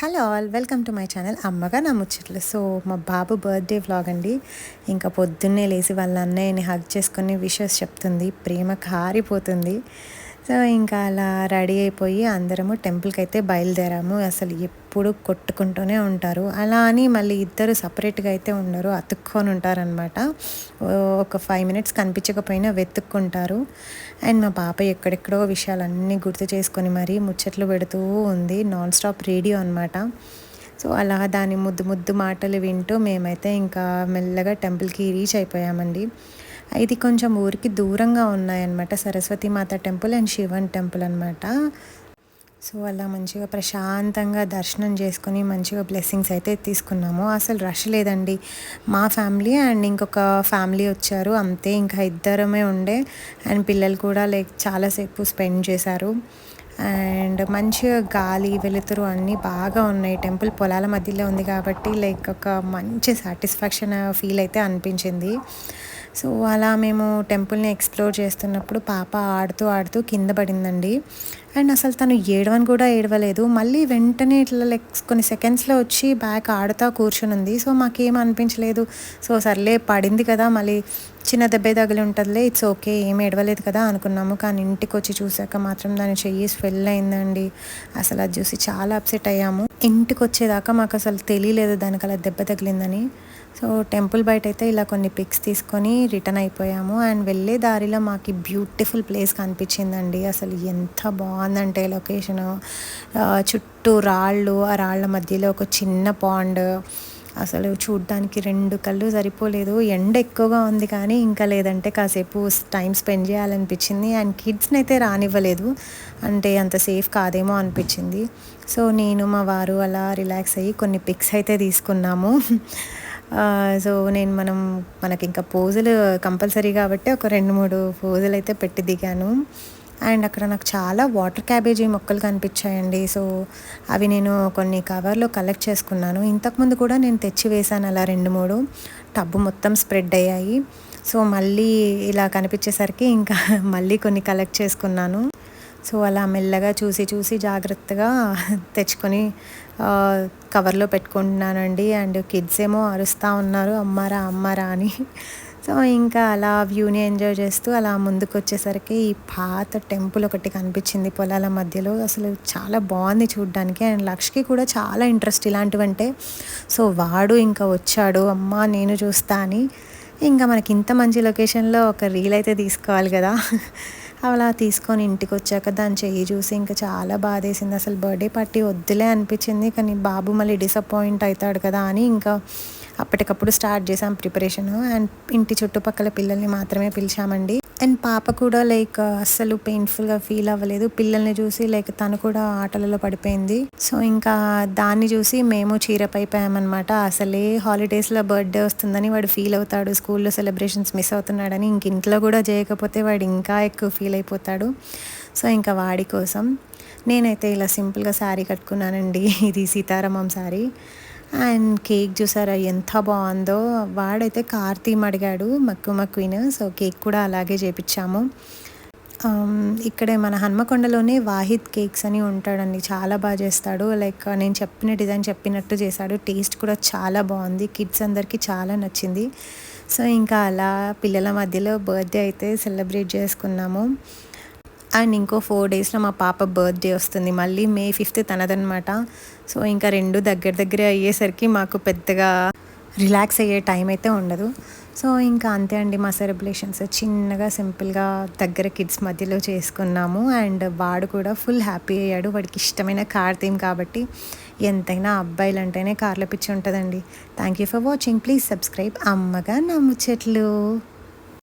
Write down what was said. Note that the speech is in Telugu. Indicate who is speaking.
Speaker 1: Hello all welcome to my channel అమ్మగా నా ముచ్చట్లు. సో మా బాబు బర్త్డే వ్లాగ్ అండి. ఇంకా పొద్దున్నే లేచి వాళ్ళ అన్నయ్యని హగ్ చేసుకొని విషెస్ చెప్తుంది. ప్రేమ కారిపోతుంది. సో ఇంకా అలా రెడీ అయిపోయి అందరము టెంపుల్కి అయితే బయలుదేరాము. అసలు ఎప్పుడు కొట్టుకుంటూనే ఉంటారు. అలా అని మళ్ళీ ఇద్దరు సపరేట్గా అయితే ఉండరు అతుక్కొని ఉంటారనమాట ఒక ఫైవ్ మినిట్స్ కనిపించకపోయినా వెతుక్కుంటారు. అండ్ మా పాప ఎక్కడెక్కడో విషయాలన్నీ గుర్తు చేసుకొని మరీ ముచ్చట్లు పెడుతూ ఉంది. నాన్ స్టాప్ రేడియో అనమాట సో అలా దాని ముద్దు ముద్దు మాటలు వింటూ మేమైతే ఇంకా మెల్లగా టెంపుల్కి రీచ్ అయిపోయామండి. ఇది కొంచెం ఊరికి దూరంగా ఉన్నాయన్నమాట. Saraswati Mata temple and Shivan temple అనమాట సో అలా మంచిగా ప్రశాంతంగా దర్శనం చేసుకొని మంచిగా బ్లెస్సింగ్స్ అయితే తీసుకున్నాము. అసలు రష్ లేదండి. మా ఫ్యామిలీ అండ్ ఇంకొక ఫ్యామిలీ వచ్చారు. అంతే ఇంకా ఇద్దరమే ఉండే అండ్ పిల్లలు కూడా లైక్ చాలాసేపు స్పెండ్ చేశారు. అండ్ మంచిగా గాలి వెలుతురు అన్నీ బాగా ఉన్నాయి. టెంపుల్ పొలాల మధ్యలో ఉంది కాబట్టి లైక్ ఒక మంచి సాటిస్ఫాక్షన్ ఫీల్ అయితే అనిపించింది. సో అలా మేము టెంపుల్ని ఎక్స్ప్లోర్ చేస్తున్నప్పుడు పాప ఆడుతూ ఆడుతూ కింద పడిందండి. అండ్ అసలు తను ఏడవని కూడా ఏడవలేదు. మళ్ళీ వెంటనే ఇట్లా లైక్ కొన్ని సెకండ్స్లో వచ్చి బ్యాక్ ఆడుతూ కూర్చుని ఉంది సో మాకేం అనిపించలేదు. సో సర్లే పడింది కదా మళ్ళీ చిన్న దెబ్బే తగిలి ఉంటుందిలే ఇట్స్ ఓకే ఏం ఏడవలేదు కదా అనుకున్నాము. కానీ ఇంటికి వచ్చి చూసాక మాత్రం దాని చెయ్యి స్వెల్ అయిందండి. అసలు అది చూసి చాలా అప్సెట్ అయ్యాము. ఇంటికి వచ్చేదాకా మాకు అసలు తెలియలేదు దానికి అలా దెబ్బ తగిలిందని. సో టెంపుల్ బయట అయితే ఇలా కొన్ని పిక్స్ తీసుకొని రిటర్న్ అయిపోయాము. అండ్ వెళ్ళే దారిలో మాకు బ్యూటిఫుల్ ప్లేస్ కనిపించిందండి. అసలు ఎంత బాగుందంటే లొకేషన్. చుట్టూ రాళ్ళు ఆ రాళ్ళ మధ్యలో ఒక చిన్న పాండ్. అసలు చూడ్డానికి రెండు కళ్ళు సరిపోలేదు. ఎండ ఎక్కువగా ఉంది కానీ ఇంకా లేదంటే కాసేపు టైం స్పెండ్ చేయాలనిపించింది. అండ్ కిడ్స్ని అయితే రానివ్వలేదు. అంటే అంత సేఫ్ కాదేమో అనిపించింది. సో నేను మా వారు అలా రిలాక్స్ అయ్యి కొన్ని పిక్స్ అయితే తీసుకున్నాము. సో నేను మనం మనకి ఇంకా పోజులు కంపల్సరీ కాబట్టి ఒక రెండు మూడు పోజులు అయితే పెట్టి దిగాను. అండ్ అక్కడ నాకు చాలా వాటర్ క్యాబేజీ మొక్కలు కనిపించాయండి. సో అవి నేను కొన్ని కవర్లో కలెక్ట్ చేసుకున్నాను. ఇంతకుముందు కూడా నేను తెచ్చి వేశాను అలా రెండు మూడు. టబ్బు మొత్తం స్ప్రెడ్ అయ్యాయి. సో మళ్ళీ ఇలా కనిపించేసరికి ఇంకా మళ్ళీ కొన్ని కలెక్ట్ చేసుకున్నాను. సో అలా మెల్లగా చూసి చూసి జాగ్రత్తగా తెచ్చుకొని కవర్లో పెట్టుకుంటున్నానండి. అండ్ కిడ్స్ ఏమో అరుస్తూ ఉన్నారు. అమ్మారా అమ్మారా అని. సో ఇంకా అలా వ్యూని ఎంజాయ్ చేస్తూ అలా ముందుకు వచ్చేసరికి ఈ పాత టెంపుల్ ఒకటి కనిపించింది పొలాల మధ్యలో. అసలు చాలా బాగుంది చూడడానికి అండ్ లక్ష్కి కూడా చాలా ఇంట్రెస్ట్ ఇలాంటివంటే. సో వాడు ఇంకా వచ్చాడు. అమ్మ నేను చూస్తా అని. ఇంకా మనకి ఇంత మంచి లొకేషన్లో ఒక రీల్ అయితే తీసుకోవాలి కదా. అలా తీసుకొని ఇంటికి వచ్చాక దాని చెయ్యి చూసి ఇంకా చాలా బాధేసింది. అసలు బర్త్డే పార్టీ వద్దులే అనిపించింది. కానీ బాబు మళ్ళీ డిసప్పాయింట్ అవుతాడు కదా అని ఇంకా అప్పటికప్పుడు స్టార్ట్ చేసాం ప్రిపరేషన్. అండ్ ఇంటి చుట్టుపక్కల పిల్లల్ని మాత్రమే పిలిచామండి. అండ్ పాప కూడా లైక్ అస్సలు పెయిన్ఫుల్గా ఫీల్ అవ్వలేదు. పిల్లల్ని చూసి లైక్ తను కూడా ఆటలలో పడిపోయింది. సో ఇంకా దాన్ని చూసి మేము చీరపైపోయామన్నమాట అసలే హాలిడేస్లో బర్త్డే వస్తుందని వాడు ఫీల్ అవుతాడు. స్కూల్లో సెలబ్రేషన్స్ మిస్ అవుతున్నాడని ఇంక ఇంట్లో కూడా చేయకపోతే వాడు ఇంకా ఎక్కువ ఫీల్ అయిపోతాడు. సో ఇంకా వాడి కోసం నేనైతే ఇలా సింపుల్గా శారీ కట్టుకున్నానండి. ఇది సీతారామం శారీ అండ్ కేక్ చూసారా ఎంత బాగుందో. వాడైతే కార్తీమ్ అడిగాడు మక్కు మక్వీన్ సో కేక్ కూడా అలాగే చేపించాము ఇక్కడే మన హన్మకొండలోనే వాహిద్ కేక్స్ అని ఉంటాడండి చాలా బాగా చేస్తాడు. లైక్ నేను చెప్పిన డిజైన్ చెప్పినట్టు చేశాడు టేస్ట్ కూడా చాలా బాగుంది కిడ్స్ అందరికీ చాలా నచ్చింది. సో ఇంకా అలా పిల్లల మధ్యలో బర్త్డే అయితే సెలబ్రేట్ చేసుకున్నాము. అండ్ ఇంకో ఫోర్ డేస్లో మా పాప బర్త్డే వస్తుంది. మళ్ళీ మే ఫిఫ్త్ తనదనమాట సో ఇంకా రెండు దగ్గర దగ్గర అయ్యేసరికి మాకు పెద్దగా రిలాక్స్ అయ్యే టైం అయితే ఉండదు. సో ఇంకా అంతే అండి మా సెలబ్రేషన్స్. చిన్నగా సింపుల్గా దగ్గర కిడ్స్ మధ్యలో చేసుకున్నాము. అండ్ వాడు కూడా ఫుల్ హ్యాపీ అయ్యాడు. వాడికి ఇష్టమైన కార్ థీమ్ కాబట్టి ఎంతైనా అబ్బాయిలు అంటేనే కార్లో పిచ్చి ఉంటుందండి. Thank you for watching. Please subscribe. అమ్మగా నా ముచ్చట్లు.